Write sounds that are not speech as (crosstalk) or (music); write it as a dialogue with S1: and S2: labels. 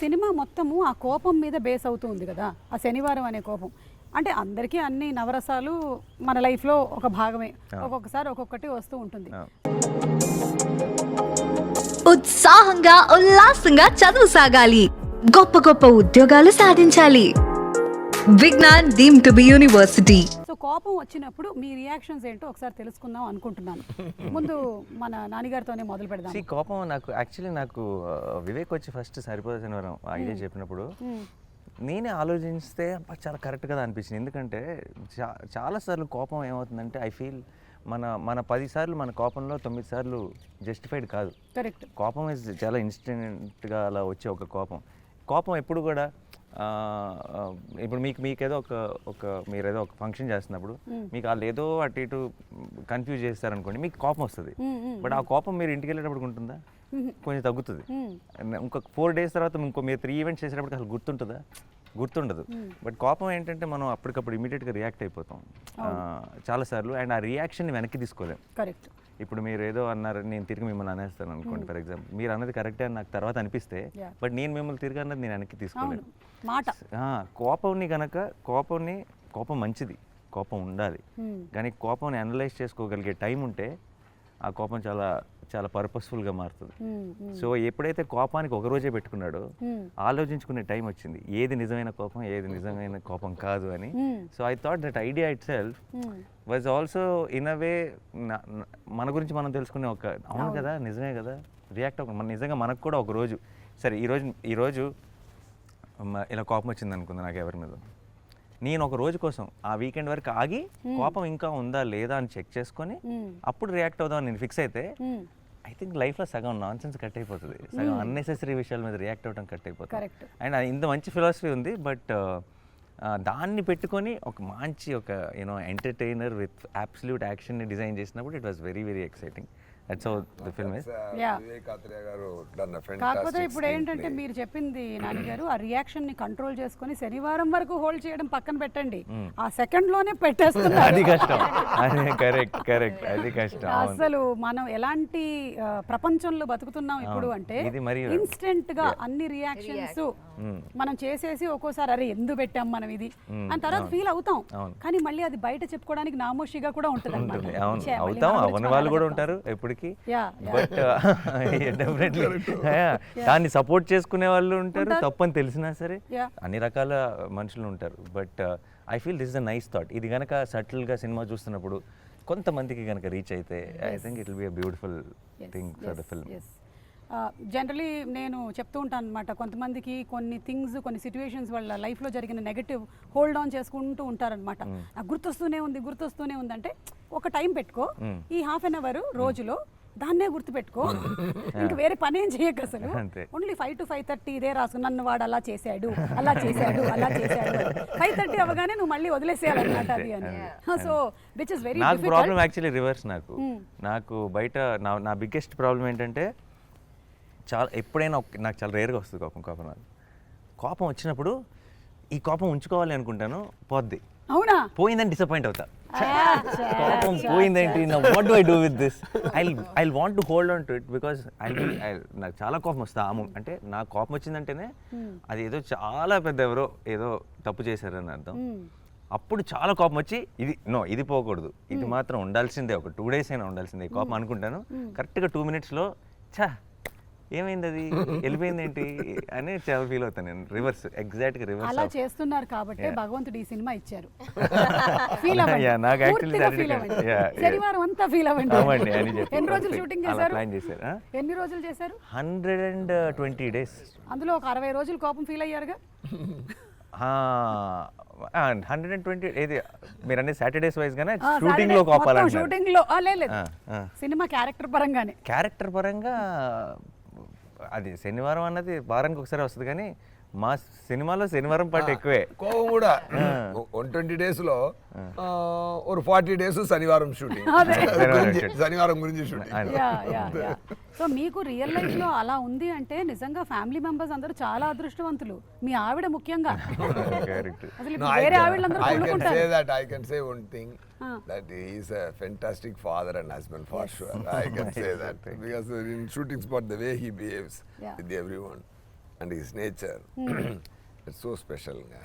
S1: Cinema మొత్తము ఆ కోపం మీద బేస్ అవుతూ ఉంది కదా ఆ శనివారం అనే కోపం. అంటే అందరికీ అన్ని నవరసాలు మన లైఫ్లో ఒక భాగమే ఒక్కొక్కసారి ఒక్కొక్కటి వస్తూ ఉంటుంది.
S2: ఉత్సాహంగా ఉల్లాసంగా చదువు సాగాలి. గొప్ప గొప్ప ఉద్యోగాలు సాధించాలి. Vignan deemed to be university.
S1: కోపం వచ్చినప్పుడు మీ రియాక్షన్స్ ఏంటో ఒకసారి తెలుసుకుందాం అనుకుంటున్నాను. ముందు మన నాన్నగారితోనే మొదలు పెడదాం
S3: See, కోపం నాకు యాక్చువల్లీ నాకు వివేక్ వచ్చి ఫస్ట్ సరిపోదు శనివారం ఐడియా చెప్పినప్పుడు. నేనే ఆలోచిస్తే అబ్బా, చాలా కరెక్ట్ కదా అనిపించింది. ఎందుకంటే చా చాలాసార్లు కోపం ఏమవుతుందంటే ఐ ఫీల్ మన మన పది సార్లు మన కోపంలో తొమ్మిది సార్లు జస్టిఫైడ్ కాదు.
S1: కరెక్ట్
S3: కోపం ఇస్ చాలా ఇన్స్టెంట్గా అలా వచ్చే ఒక కోపం. కోపం ఎప్పుడు కూడా ఇప్పుడు మీకు మీకేదో ఒక ఒక మీరు ఏదో ఒక ఫంక్షన్ చేస్తున్నప్పుడు మీకు వాళ్ళు ఏదో అటు ఇటు కన్ఫ్యూజ్ చేస్తారనుకోండి మీకు కోపం వస్తుంది. బట్ ఆ కోపం మీరు ఇంటికి వెళ్ళేటప్పుడు ఉంటుందా? కొంచెం తగ్గుతుంది. ఇంకొక ఫోర్ డేస్ తర్వాత ఇంకో మీరు త్రీ ఈవెంట్స్ చేసేటప్పుడు అసలు గుర్తుంటుందా? గుర్తుండదు. బట్ కోపం ఏంటంటే మనం అప్పటికప్పుడు ఇమీడియట్గా రియాక్ట్ అయిపోతాం. చాలాసార్లు. అండ్ ఆ రియాక్షన్ని వెనక్కి తీసుకోలేం.
S1: కరెక్ట్
S3: ఇప్పుడు మీరు ఏదో అన్నారు నేను తిరిగి మిమ్మల్ని అనేస్తాను అనుకోండి ఫర్ ఎగ్జాంపుల్ మీరు అన్నది కరెక్టే అని నాకు తర్వాత అనిపిస్తే. బట్ నేను మిమ్మల్ని తిరిగి అన్నది నేను వెనక్కి తీసుకోలేను.
S1: మాట.
S3: కోపంని గనక కోపంని కోపం మంచిది. కోపం ఉండాలి.
S1: Hmm.
S3: కానీ కోపంని అనలైజ్ చేసుకోగలిగే టైం ఉంటే ఆ కోపం చాలా చాలా పర్పస్ఫుల్గా మారుతుంది. సో ఎప్పుడైతే కోపానికి ఒక రోజే పెట్టుకున్నాడో. ఆలోచించుకునే టైం వచ్చింది ఏది నిజమైన కోపం ఏది నిజమైన కోపం కాదు అని. So I thought that idea itself. Was also in a way మన గురించి మనం తెలుసుకునే ఒక అవును కదా నిజమే కదా రియాక్ట్ అవ్వ మన నిజంగా మనకు కూడా ఒక రోజు సరే ఈరోజు ఈరోజు ఇలా కోపం వచ్చింది అనుకుంది నాకు ఎవరి మీద నేను ఒక రోజు కోసం ఆ వీకెండ్ వరకు ఆగి కోపం ఇంకా ఉందా లేదా అని చెక్ చేసుకొని. అప్పుడు రియాక్ట్ అవుదాం అని నేను ఫిక్స్ అయితే. ఐ థింక్ లైఫ్లో సగం నాన్ సెన్స్ కట్ అయిపోతుంది సగం అన్నెసెసరీ విషయాల మీద రియాక్ట్ అవ్వడం కట్ అయిపోతుంది. అండ్ ఇంత మంచి ఫిలాసఫీ ఉంది బట్ దాన్ని పెట్టుకొని ఒక మంచి ఒక you know entertainer with absolute యాక్షన్ని design చేసినప్పుడు it was very very exciting that's how the film is
S4: గారు
S1: కాకపోతే ఇప్పుడు ఏంటంటే. మీరు చెప్పింది నాన్నగారు ఆ రియాక్షన్ని కంట్రోల్ చేసుకొని శనివారం వరకు హోల్డ్ చేయడం పక్కన పెట్టండి. ఆ సెకండ్లోనే
S3: అది
S1: పెట్టేస్తున్నారు
S3: కష్టం. అది కరెక్ట్ కరెక్ట్ అది కష్టం.
S1: అసలు మనం ఎలాంటి ప్రపంచంలో బతుకుతున్నాం ఇప్పుడు. అంటే ఇన్స్టెంట్గా అన్ని రియాక్షన్స్ మనం చేసేసి ఒక్కోసారి అరే ఎందుకు పెట్టాం మనం ఇది? అని తర్వాత ఫీల్ అవుతాం. కానీ మళ్ళీ అది బయట చెప్పుకోవడానికి నామోషిగా కూడా ఉంటుంది.
S3: అవుతాం. వాళ్ళు కూడా ఉంటారు. ఎప్పటికీ
S1: Yeah,
S3: బట్ డెఫినెట్లీ (laughs) దాన్ని సపోర్ట్ చేసుకునే వాళ్ళు ఉంటారు తప్పని తెలిసినా సరే. అన్ని రకాల మనుషులు ఉంటారు. But I feel this the nice thought ఇది గనక సటిల్గా సినిమా చూస్తున్నప్పుడు కొంతమందికి గనక రీచ్ అయితే I think it will be a beautiful thing for the film
S1: generally నేను చెప్తూ ఉంటాను అనమాట కొంతమందికి కొన్ని థింగ్స్ కొన్ని సిచ్యువేషన్స్ వాళ్ళ లైఫ్లో జరిగిన నెగటివ్ హోల్డ్ ఆన్ చేసుకుంటూ ఉంటారనమాట నాకు గుర్తొస్తూనే ఉంది గుర్తొస్తూనే ఉంది అంటే ఒక టైం పెట్టుకో ఈ హాఫ్ అన్ అవర్ రోజులో దాన్నే గుర్తుపెట్టుకో. (laughs) ఇంక వేరే పని ఏం చేయకు అసలు. Only five to five thirty ఇదే రాసు నన్ను వాడు అలా చేశాడు అలా చేశాడు అలా చేశాడు ఫైవ్ థర్టీ అవగానే నువ్వు మళ్ళీ వదిలేసేయాలన్నమాట అది అని. సో విచ్ ఇస్ వెరీ
S3: నాకు ప్రాబ్లం యాక్చువల్లీ రివర్స్ నాకు. నాకు బయట నా నా బిగ్గెస్ట్ ప్రాబ్లం ఏంటంటే చాలా ఎప్పుడైనా నాకు చాలా రేర్గా వస్తుంది కోపం కోపం నాకు కోపం వచ్చినప్పుడు ఈ కోపం ఉంచుకోవాలి అనుకుంటాను పోద్ది.
S1: అవునా?
S3: పోయిందని డిసప్పాయింట్ అవుతా. కోపం పోయిందేంటి? నా what I do with this I I want to hold on to it because I నాకు చాలా కోపం వస్తుంది ఆ mo- అంటే నాకు కోపం వచ్చిందంటేనే అది ఏదో చాలా పెద్ద ఎవరో ఏదో తప్పు చేశారని అర్థం. అప్పుడు చాలా కోపం వచ్చి ఇది నో ఇది పోకూడదు. ఇది మాత్రం ఉండాల్సిందే. ఒక టూ డేస్ అయినా ఉండాల్సిందే. కోపం అనుకుంటాను. కరెక్ట్గా టూ మినిట్స్లో ఛా ఏమైంది అది వెళ్ళిపోయింది ఏంటి అని చాలా ఫీల్ అవుతాను నేను. రివర్స్ ఎగ్జాక్ట్గా
S1: అలా
S3: రివర్స్
S1: చేస్తున్నారు కాబట్టి. భగవంతుడు ఈ సినిమా ఇచ్చారు. (laughs) ఫీల్
S3: నాకు
S1: అవ్వండి.
S3: Yeah, yeah.
S1: శనివారం అంతా ఫీల్ అవ్వండి.
S3: అవ్వండి అని (laughs) చెప్పి
S1: ఎన్ని రోజులు. షూటింగ్
S3: అలా
S1: చేశారు?
S3: ప్లాన్ చేశారు?
S1: ఎన్ని రోజులు చేశారు?
S3: హండ్రెడ్ అండ్ ట్వంటీ డేస్
S1: అందులో ఒక అరవై రోజులు కోపం ఫీల్ అయ్యారుగా? (laughs)
S3: హండ్రెడ్ అండ్ ట్వంటీ ఏది మీరు అనేది సాటర్డేస్ వైజ్ గానే?
S1: షూటింగ్లో
S3: కోపాలంటున్నారు.
S1: షూటింగ్లో లేదు. సినిమా క్యారెక్టర్ పరంగానే.
S3: క్యారెక్టర్ పరంగా అది శనివారం అన్నది వారానికి ఒకసారి వస్తుంది కానీ మా సినిమాలో శనివారం పాటు ఎక్కువే.
S4: కోపం కూడా. వన్ ట్వంటీ డేస్లో ఒక ఫార్టీ డేస్ శనివారం షూటింగ్ (laughs)
S3: శనివారం
S4: గురించి షూటింగ్
S3: ఆయన.
S1: Yeah yeah yeah. సో మీకు రియల్ లైఫ్లో అలా ఉంది అంటే నిజంగా ఫ్యామిలీ మెంబర్స్ అందరూ చాలా అదృష్టవంతులు. మీ ఆవిడ ముఖ్యంగా. వేరే ఆవిడలందరూ
S4: I can say
S1: కొనుక్కుంటారు
S4: that I can say one thing
S1: Ah.
S4: that he is a fantastic father and husband for sure. I can (laughs) say that because in and is nature it's so ஸ்பெஷலுங்க